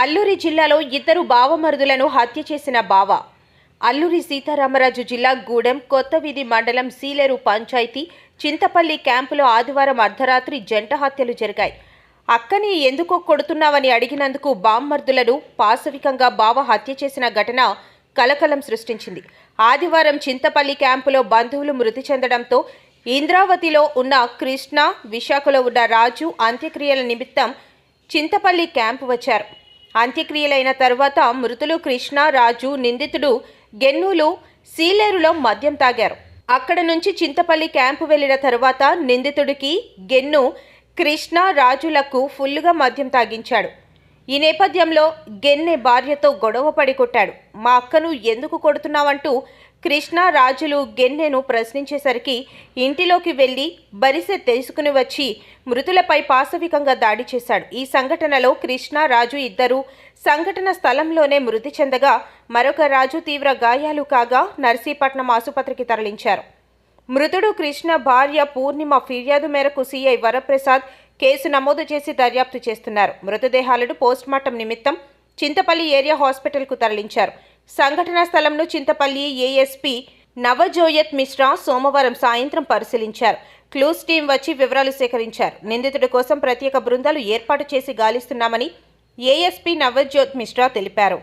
అల్లూరి జిల్లాలో ఇద్దరు బావమరుదులను హత్య చేసిన బావ. అల్లూరి సీతారామరాజు జిల్లా గూడెం కొత్తవీధి మండలం సీలేరు పంచాయతీ చింతపల్లి క్యాంపులో ఆదివారం అర్ధరాత్రి జంట హత్యలు జరిగాయి. అక్కని ఎందుకో కొడుతున్నావని అడిగినందుకు బామ్మర్దులను పాశవికంగా బావ హత్య చేసిన ఘటన కలకలం సృష్టించింది. ఆదివారం చింతపల్లి క్యాంపులో బంధువులు మృతి చెందడంతో ఇంద్రావతిలో ఉన్న కృష్ణ విశాఖలో ఉన్న రాజు అంత్యక్రియల నిమిత్తం చింతపల్లి క్యాంపు వచ్చారు. అంత్యక్రియలైన తర్వాత మృతులు కృష్ణ రాజు నిందితుడు గెన్నూలు సీలేరులో మద్యం తాగారు. అక్కడ నుంచి చింతపల్లి క్యాంపు వెళ్ళిన తర్వాత నిందితుడికి గెన్ను కృష్ణ రాజులకు ఫుల్లుగా మద్యం తాగించాడు. ఈ నేపథ్యంలో గెన్నె భార్యతో గొడవ పడి కొట్టాడు. మా అక్కను ఎందుకు కొడుతున్నావంటూ కృష్ణ రాజులు గెన్నెను ప్రశ్నించేసరికి ఇంటిలోకి వెళ్ళి బరిసె తెలుసుకుని వచ్చి మృతులపై పాశవికంగా దాడి చేశాడు. ఈ సంఘటనలో కృష్ణ రాజు ఇద్దరు సంఘటన స్థలంలోనే మృతి చెందగా మరొక రాజు తీవ్ర గాయాలు కాగా నర్సీపట్నం ఆసుపత్రికి తరలించారు. మృతుడు కృష్ణ భార్య పూర్ణిమ ఫిర్యాదు మేరకు సీఐ వరప్రసాద్ కేసు నమోదు చేసి దర్యాప్తు చేస్తున్నారు. మృతదేహాలను పోస్ట్మార్టం నిమిత్తం చింతపల్లి ఏరియా హాస్పిటల్కు తరలించారు. సంఘటనా స్థలంను చింతపల్లి ఏఎస్పీ నవజోయత్ మిశ్రా సోమవారం సాయంత్రం పరిశీలించారు. క్లూస్ టీం వచ్చి వివరాలు సేకరించారు. నిందితుడి కోసం ప్రత్యేక బృందాలు ఏర్పాటు చేసి గాలిస్తున్నామని ఏఎస్పీ నవజోత్ మిశ్రా తెలిపారు.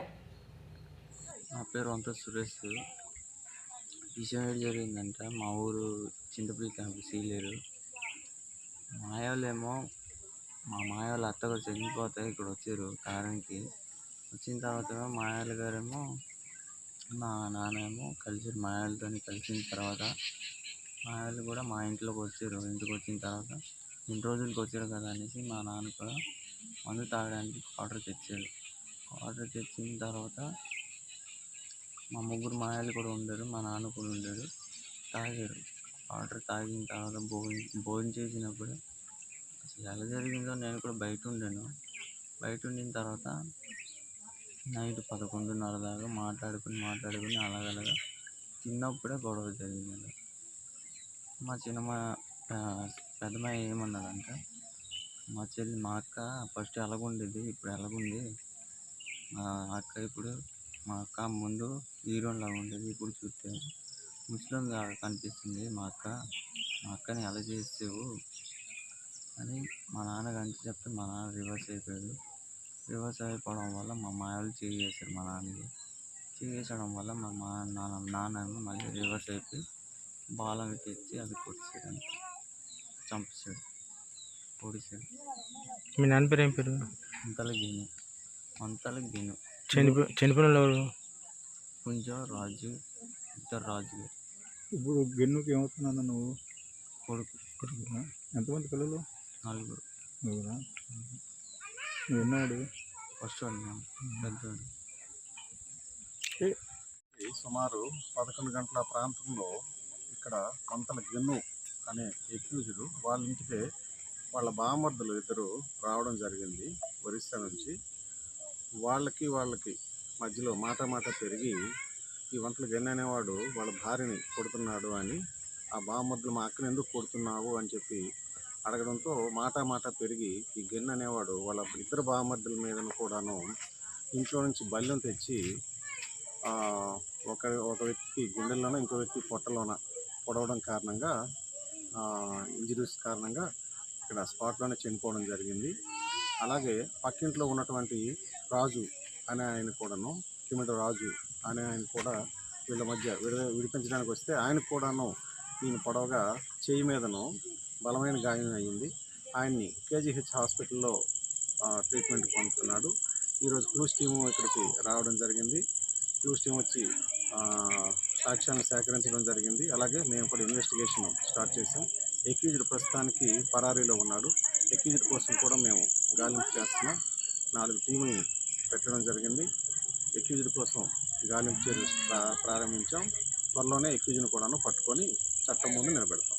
నా పేరు వంత సురేష్. విషయం జరిగిందంటే మా ఊరు చింతపల్లి క్యాంపు సీలేరు మాయోళ్ళేమో మా మాయోళ్ళ అత్తగారు చనిపోతే ఇక్కడ వచ్చారు కారణకి వచ్చిన తర్వాత మాయాల గారేమో మా నాన్నేమో కలిసి మాయాలతో కలిసిన తర్వాత మాయాలు కూడా మా ఇంట్లోకి వచ్చారు. ఇంటికి వచ్చిన తర్వాత ఇన్ని రోజులకి వచ్చారు కదా అనేసి మా నాన్న కూడా మందు తాగడానికి ఆర్డర్ తెచ్చారు. ఆర్డర్ తెచ్చిన తర్వాత మా ముగ్గురు మాయాలు కూడా ఉండరు మా నాన్న కూడా ఉండరు. తాగారు. ఆర్డర్ తాగిన తర్వాత భోజనం భోజనం చేసినప్పుడు అసలు ఎలా జరిగిందో నేను కూడా బయట ఉండాను. బయట ఉండిన తర్వాత నైట్ పదకొండున్నర దాకా మాట్లాడుకుని మాట్లాడుకుని అలాగలాగా తిన్నప్పుడే గొడవ జరిగింది మా చిన్నమ్మ పెద్దమ్మ ఏమన్నదంటే మా చెల్లి మా అక్క ఫస్ట్ ఎలాగుండేది ఇప్పుడు ఎలాగుంది? మా అక్క ఇప్పుడు మా అక్క ముందు హీరోయిన్ లాగా ఉండేది ఇప్పుడు చూస్తే ముస్లిం కనిపిస్తుంది మా అక్క మా అక్కని ఎలా చేసావు? అని మా నాన్న కానీ చెప్తే మా నాన్న రివర్స్ అయిపోయాడు. రివర్స్ అయిపోవడం వల్ల మా మాయలు చేసేసారు మా నాన్నకి చేసేయడం వల్ల మా మా నాన్న నాన్న మళ్ళీ రివర్స్ అయిపోయి బాలను తెచ్చి అది కొట్టేసాడు అంతే చంపేసాడు పొడిసాడు మీ నాన్న పేరు ఏం పేరు? అంతలో గిను. అంతలో గిను. చనిపో చనిపోయిన వాళ్ళు ఎవరు కొంచెం రాజు ఇద్దరు రాజులు. ఇప్పుడు గెన్నుకి ఏమవుతున్నాను నువ్వు? కొడుకు. కొడుకునా? ఎంతమంది పిల్లలు? నలుగురు. నువ్వు ఎన్నోడు ఫస్ట్ వాడు పెద్దవాడు సుమారు పదకొండు గంటల ప్రాంతంలో ఇక్కడ కొంతల గెన్ను అనే ఎక్యూజుడు వాళ్ళ ఇంటికి వాళ్ళ బామర్దులు ఇద్దరు రావడం జరిగింది ఒరిస్సా నుంచి. వాళ్ళకి వాళ్ళకి మధ్యలో మాట మాట పెరిగి ఈ వంటల గెన్ను అనేవాడు వాళ్ళ భార్యని కొడుతున్నాడు అని ఆ బామర్దులు మా అక్కని ఎందుకు కొడుతున్నావు? అని చెప్పి అడగడంతో మాట మాట పెరిగి ఈ గెన్ అనేవాడు వాళ్ళ ఇద్దరు బామర్దుల మీదను కూడాను ఇంట్లో నుంచి బల్లెం తెచ్చి ఒక ఒక వ్యక్తి గుండెల్లోన ఇంకో వ్యక్తి పొట్టలోన పొడవడం కారణంగా ఇంజరీస్ కారణంగా ఇక్కడ స్పాట్లోనే చనిపోవడం జరిగింది. అలాగే పక్కింట్లో ఉన్నటువంటి రాజు అనే ఆయన కూడాను తిమిట రాజు అనే ఆయన కూడా వీళ్ళ మధ్య విడ విడిపించడానికి వస్తే ఆయనకు కూడాను ఈయన పొడవగా చేయి మీదను బలమైన గాయం అయ్యింది. ఆయన్ని కేజీహెచ్ హాస్పిటల్లో ట్రీట్మెంట్ పొందుతున్నాడు. ఈరోజు క్లూస్ టీము ఇక్కడికి రావడం జరిగింది. క్లూస్ టీం వచ్చి సాక్ష్యాలను సేకరించడం జరిగింది. అలాగే మేము కూడా ఇన్వెస్టిగేషన్ స్టార్ట్ చేసాం ఎక్యూజ్డ్ ప్రస్తుతానికి పరారీలో ఉన్నాడు. ఎక్యూజ్డ్ కోసం కూడా మేము గాలింపు చేస్తున్నాం. నాలుగు టీముల్ని పెట్టడం జరిగింది. ఎక్యూజ్డ్ కోసం గాలింపు చర్యలు ప్రా- ప్రారంభించాం. త్వరలోనే ఎక్యూజ్ని కూడాను పట్టుకొని చట్టం ముందు నిలబెడతాం.